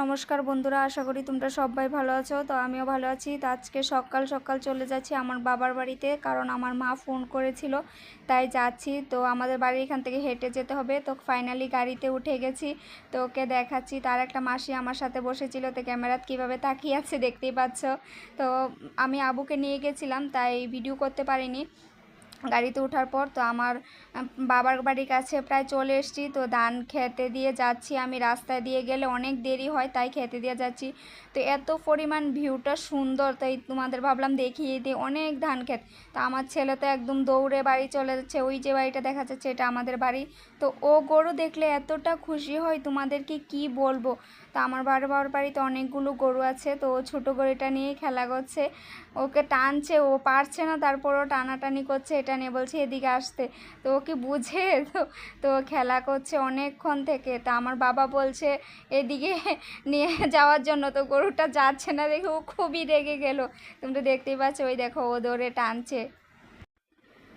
নমস্কার বন্ধুরা, আশা করি তোমরা সবাই ভালো আছো। তো আমিও ভালো আছি। তো আজকে সকাল সকাল চলে যাচ্ছি আমার বাবার বাড়িতে, কারণ আমার মা ফোন করেছিল, তাই যাচ্ছি। তো আমাদের বাড়ি এখান থেকে হেঁটে যেতে হবে। তো ফাইনালি গাড়িতে উঠে গেছি। তো ওকে দেখাচ্ছি, তার একটা মাসি আমার সাথে বসেছিল। তো ক্যামেরাত কীভাবে তাকিয়ে আছে দেখতেই পাচ্ছ। তো আমি আবুকে নিয়ে গেছিলাম, তাই ভিডিও করতে পারিনি। গাড়িতে ওঠার পর তো আমার বাবার বাড়ির কাছে প্রায় চলে এসেছি। তো ধান খেতে দিয়ে যাচ্ছি আমি। রাস্তায় দিয়ে গেলে অনেক দেরি হয়, তাই খেতে দিয়ে যাচ্ছি। তো এত পরিমাণ ভিউটা সুন্দর, তাই তোমাদের ভাবলাম দেখিয়ে দিই অনেক ধান ক্ষেত। তো আমার ছেলে তো একদম দৌড়ে বাড়ি চলে যাচ্ছে, ওই যে বাড়িটা দেখা যাচ্ছে এটা আমাদের বাড়ি। তো ও গরু দেখলে এতটা খুশি হয়, তোমাদেরকে কি বলব? তো আমার বাবার বাবার বাড়িতে অনেকগুলো গরু আছে, তো ও ছোটো গরুটা নিয়ে খেলা করছে। ওকে টানছে, ও পারছে না, তারপরও টানাটানি করছে, এটা নিয়ে বলছে, এদিকে আসতে। তো ও কি বুঝে? তো তো খেলা করছে অনেকক্ষণ থেকে। তা আমার বাবা বলছে, এদিকে নিয়ে যাওয়ার জন্য তো গরুটা যাচ্ছে না। দেখে ও খুবই রেগে গেল। তুমি তো দেখতেই পাচ্ছ, ওই দেখো ও দৌড়ে টানছে।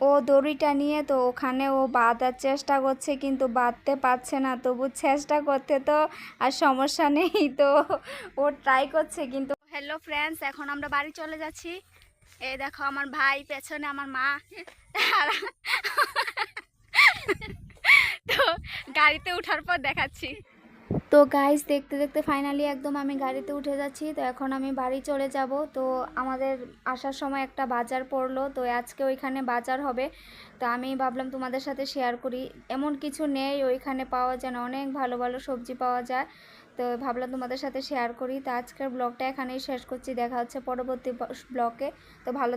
ও দড়িটা নিয়ে তো ওখানে ও বাঁধার চেষ্টা করছে, কিন্তু বাঁধতে পারছে না। তবু চেষ্টা করতে তো আর সমস্যা নেই। তো ও ট্রাই করছে, কিন্তু হ্যালো ফ্রেন্ডস এখন আমরা বাড়ি চলে যাচ্ছি। এই দেখো আমার ভাই, পেছনে আমার মা। তো গাড়িতে ওঠার পর দেখাচ্ছি। তো গাইস দেখতে দেখতে ফাইনালি একদম আমি গাড়িতে উঠে যাচ্ছি। তো এখন আমি বাড়ি চলে যাব। তো আমাদের আসার সময় একটা বাজার পড়ল। তো আজকে ওইখানে বাজার হবে। তো আমি ভাবলাম তোমাদের সাথে শেয়ার করি। এমন কিছু নেই, ওইখানে পাওয়া যায় না। অনেক ভালো ভালো সবজি পাওয়া যায়। তো ভাবলাম তোমাদের সাথে শেয়ার করি। তো আজকের ব্লগটা এখানেই শেষ করছি। দেখা হচ্ছে পরবর্তী ব্লগে তো ভালো